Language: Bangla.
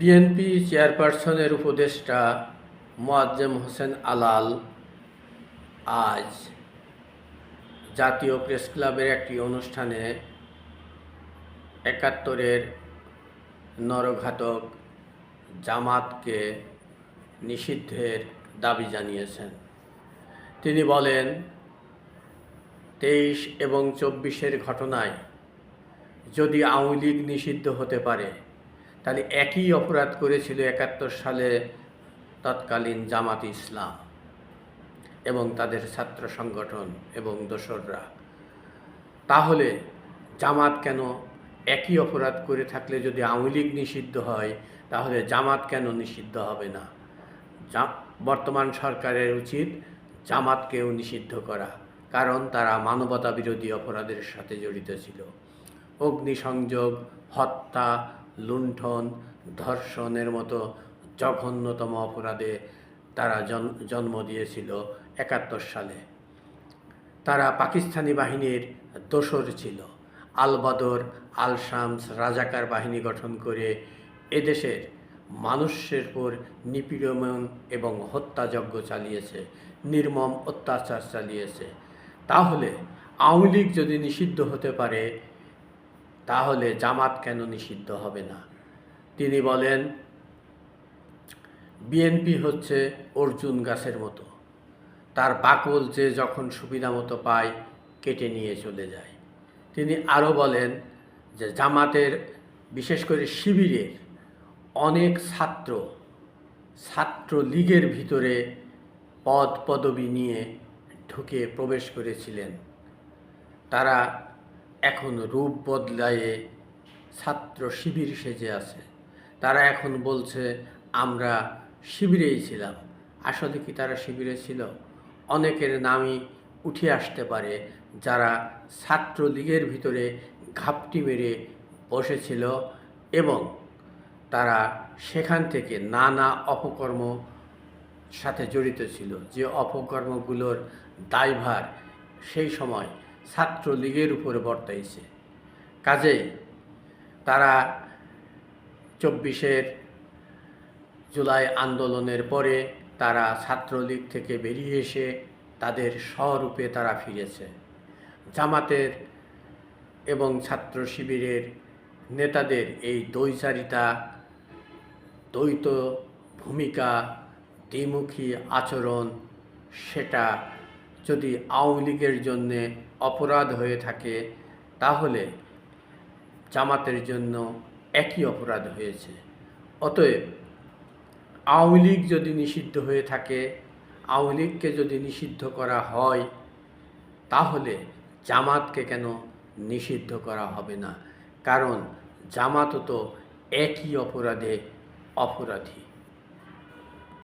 বিএনপি চেয়ারপারসনের উপদেষ্টা মোয়াজ্জেম হোসেন আলাল আজ জাতীয় প্রেস ক্লাবের একটি অনুষ্ঠানে একাত্তরের নরঘাতক জামাতকে নিষিদ্ধের দাবি জানিয়েছেন। তিনি বলেন, তেইশ এবং চব্বিশের ঘটনায় যদি আওয়ামী লীগ নিষিদ্ধ হতে পারে তাহলে একই অপরাধ করেছিল একাত্তর সালে তৎকালীন জামাত ইসলাম এবং তাদের ছাত্র সংগঠন এবং দোসররা। তাহলে জামাত কেন একই অপরাধ করে থাকলে যদি আওয়ামী লীগ নিষিদ্ধ হয়, তাহলে জামাত কেন নিষিদ্ধ হবে না? বর্তমান সরকারের উচিত জামাতকেও নিষিদ্ধ করা, কারণ তারা মানবতা বিরোধী অপরাধের সাথে জড়িত ছিল। অগ্নিসংযোগ, হত্যা লুণ্ঠন, ধর্ষণের মতো জঘন্যতম অপরাধে তারা জন- জন্ম দিয়েছিল একাত্তর সালে। তারা পাকিস্তানি বাহিনীর দোসর ছিল। আলবাদর আল শামস রাজাকার বাহিনী গঠন করে এদেশের মানুষের উপর নিপীড়ন এবং হত্যাযজ্ঞ চালিয়েছে, নির্মম অত্যাচার চালিয়েছে। তাহলে আওয়ামী যদি নিষিদ্ধ হতে পারে তাহলে জামাত কেন নিষিদ্ধ হবে না? তিনি বলেন, বিএনপি হচ্ছে অর্জুন গাছের মতো। তার বাকল যে যখন সুবিধা মতো পায়, কেটে নিয়ে চলে যায়। তিনি আরও বলেন যে, জামাতের, বিশেষ করে শিবিরের অনেক ছাত্র ছাত্র লীগের ভিতরে পদ পদবি নিয়ে ঢুকে প্রবেশ করেছিলেন। তারা এখন রূপ বদলায়ে ছাত্র শিবির সেজে আছে। তারা এখন বলছে, আমরা শিবিরেই ছিলাম। আসলে কি তারা শিবিরে ছিল? অনেকের নামই উঠে আসতে পারে, যারা ছাত্রলীগের ভিতরে ঘাপটি মেরে বসেছিল এবং তারা সেখান থেকে নানা অপকর্ম সাথে জড়িত ছিল। যে অপকর্মগুলোর দায়ভার সেই সময় ছাত্রলীগের উপরে বর্তাইছে। কাজে তারা চব্বিশের জুলাই আন্দোলনের পরে তারা ছাত্রলীগ থেকে বেরিয়ে এসে তাদের স্বরূপে তারা ফিরেছে। জামাতের এবং ছাত্র শিবিরের নেতাদের এই দ্বৈচারিতা দ্বৈত ভূমিকা, দ্বিমুখী আচরণ, সেটা যদি আওয়ামী লীগের জন্যে অপরাধ হয়ে থাকে, তাহলে জামাতের জন্য একই অপরাধ হয়েছে। অতএব আওয়ামী লীগ যদি নিষিদ্ধ হয়ে থাকে, আওয়ামী লীগকে যদি নিষিদ্ধ করা হয়, তাহলে জামাতকে কেন নিষিদ্ধ করা হবে না? কারণ জামাতও তো একই অপরাধে অপরাধী।